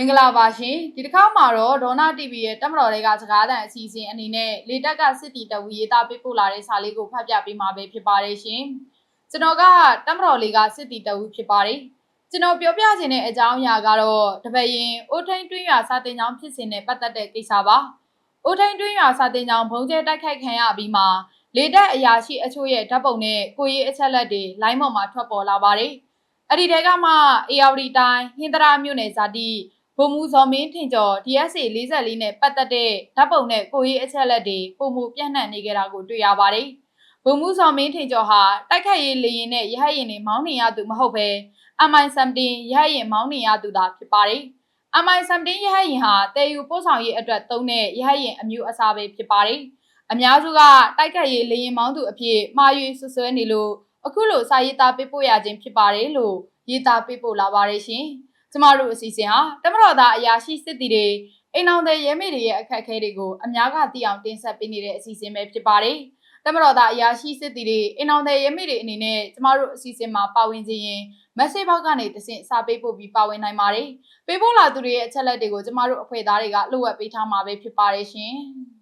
မင်္ဂလာပါရှင်ဒီတစ်ခါမှာတော့ဒေါနာ TV ရဲ့တက်မတော်တွေကစကားသံအစီအစဉ်အနေနဲ့လေတက်ကစစ်တီတဝီရေးသားပေးပို့လာတဲ့စာလေးကိုဖတ်ပြပေးမှာပဲဖြစ်ပါတယ်ရှင်ကျွန်တော်ကတက်မတော်လေးကစစ်တီတဝီဖြစ်ပါတယ်ကျွန်တော်ပြောပြခြင်းတဲ့အကြောင်းအရာကတော့တပည့်ရင်အိုးထိန်တွင်းရွာစာတင်ကြောင်းဖြစ်စဉ်နဲ့ပတ်သက်တဲ့ကိစ္စပါအိုးထိန်တွင်းရွာစာတင်ကြောင်းဘုံကျဲတိုက်ခိုက်ခံရပြီးမှလေတက်အရာရှိအချို့ရဲ့ဓာတ်ပုံနဲ့ကိုရေးအချက်လက်တွေလိုင်းပေါ်မှာထွက်ပေါ်လာပါတယ်အဲ့ဒီတဲကမှ ARD တိုင်းဟင်္ဒရာမြို့နယ်ဇာတိ ဗိုလ်မှူးဇော်မင်းထင်ကျော် DSA 44နဲ့ပတ်သက်တဲ့ဓာတ်ပုံနဲ့ကိုရေးအချက်လက်တွေပုံမှုပြန့်နှံ့နေကြတာကိုတွေ့ရပါတယ်။ဗိုလ်မှူးဇော်မင်းထင်ကျော်ဟာတိုက်ခတ်ရေးလေရင်နဲ့ရဟတ်ရင်တွေမောင်းနေရသူမဟုတ်ပဲ MI17 ရဟတ်ရင်မောင်းနေရသူသာဖြစ်ပါတယ်။ MI17 ရဟတ်ရင်ဟာတည်ယူပို့ဆောင်ရေးအတွက်သုံးတဲ့ရဟတ်ရင်အမျိုးအစားပဲဖြစ်ပါတယ်။အများစုကတိုက်ခတ်ရေးလေရင်မောင်းသူအဖြစ်မှားယွင်းဆွဆွဲနေလို့အခုလိုစာရေးသားပေးပို့ရခြင်းဖြစ်ပါတယ်လို့ရေးသားပေးပို့လာပါတယ်ရှင်။ ကျမတို့အစီအစဉ်ဟာတမတော်သားအရာရှိစစ်တီတွေအိမ်အောင်တဲ့ရဲမေတွေရဲ့အခက်အခဲတွေကိုအများကသိအောင်တင်ဆက်ပေးနေတဲ့အစီအစဉ်ပဲဖြစ်ပါတယ်။တမတော်သားအရာရှိစစ်တီတွေအိမ်အောင်တဲ့ရဲမေတွေအနေနဲ့ကျမတို့အစီအစဉ်မှာပါဝင်ခြင်းရင် message box ကနေတဆင့်စာပေးပို့ပြီးပါဝင်နိုင်ပါတယ်။ပေးပို့လာသူတွေရဲ့အချက်လက်တွေကိုကျမတို့အဖွဲ့သားတွေကလိုအပ်ပေးထားမှာပဲဖြစ်ပါတယ်ရှင်။